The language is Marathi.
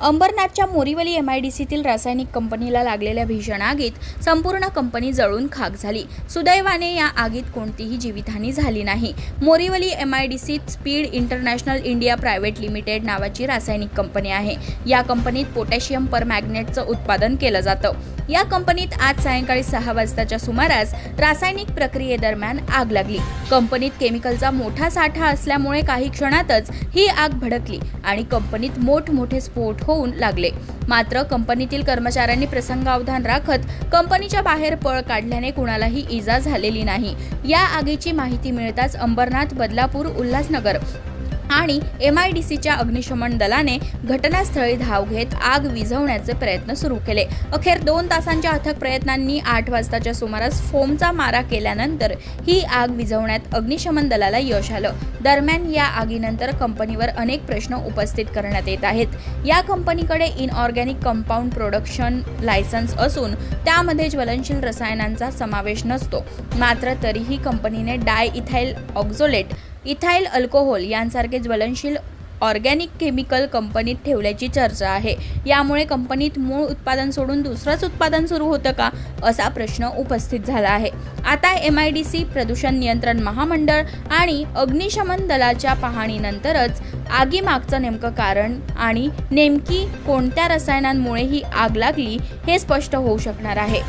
अंबरनाथच्या मोरीवली एम आय डी सीतील रासायनिक कंपनीला लागलेल्या भीषण आगीत संपूर्ण कंपनी जळून खाक झाली. सुदैवाने या आगीत कोणतीही जीवितहानी झाली नाही. मोरीवली एम आय डी सीत speed international India private limited नावाची रासायनिक कंपनी आहे. या कंपनीत पोटॅशियम परमॅग्नेटचं उत्पादन केलं जातं. या कंपनीत आज सायंकाळी सहा वाजताच्या सुमारास रासायनिक प्रक्रियेदरम्यान आग लागली. कंपनीत केमिकलचा मोठा साठा असल्यामुळे काही क्षणातच ही आग भडकली आणि कंपनीत मोठमोठे स्फोट होऊन लागले. मात्र कंपनीतील कर्मचाऱ्यांनी प्रसंगावधान राखत कंपनीच्या बाहेर पळ काढल्याने कुणालाही इजा झालेली नाही. या आगीची माहिती मिळताच अंबरनाथ बदलापूर उल्हासनगर आणि एम आय डी सीच्या अग्निशमन दलाने घटनास्थळी धाव घेत आग विझवण्याचे प्रयत्न सुरू केले. अखेर दोन तासांच्या अथक प्रयत्नांनी आठ वाजताच्या सुमारास फोमचा मारा केल्यानंतर ही आग विझवण्यात अग्निशमन दलाला यश आलं. दरम्यान या आगीनंतर कंपनीवर अनेक प्रश्न उपस्थित करण्यात येत आहेत. या कंपनीकडे इनऑर्गॅनिक कंपाऊंड प्रोडक्शन लायसन्स असून त्यामध्ये ज्वलनशील रसायनांचा समावेश नसतो. मात्र तरीही कंपनीने diethyl oxalate ethyl alcohol यांसारखे ज्वलनशील ऑर्गॅनिक केमिकल कंपनीत ठेवल्याची चर्चा आहे. यामुळे कंपनीत मूळ उत्पादन सोडून दुसरंच उत्पादन सुरू होतं का असा प्रश्न उपस्थित झाला आहे. आता एम आय डी सी प्रदूषण नियंत्रण महामंडळ आणि अग्निशमन दलाच्या पाहणीनंतरच आगीमागचं नेमकं कारण आणि नेमकी कोणत्या रसायनांमुळे ही आग लागली हे स्पष्ट होऊ शकणार आहे.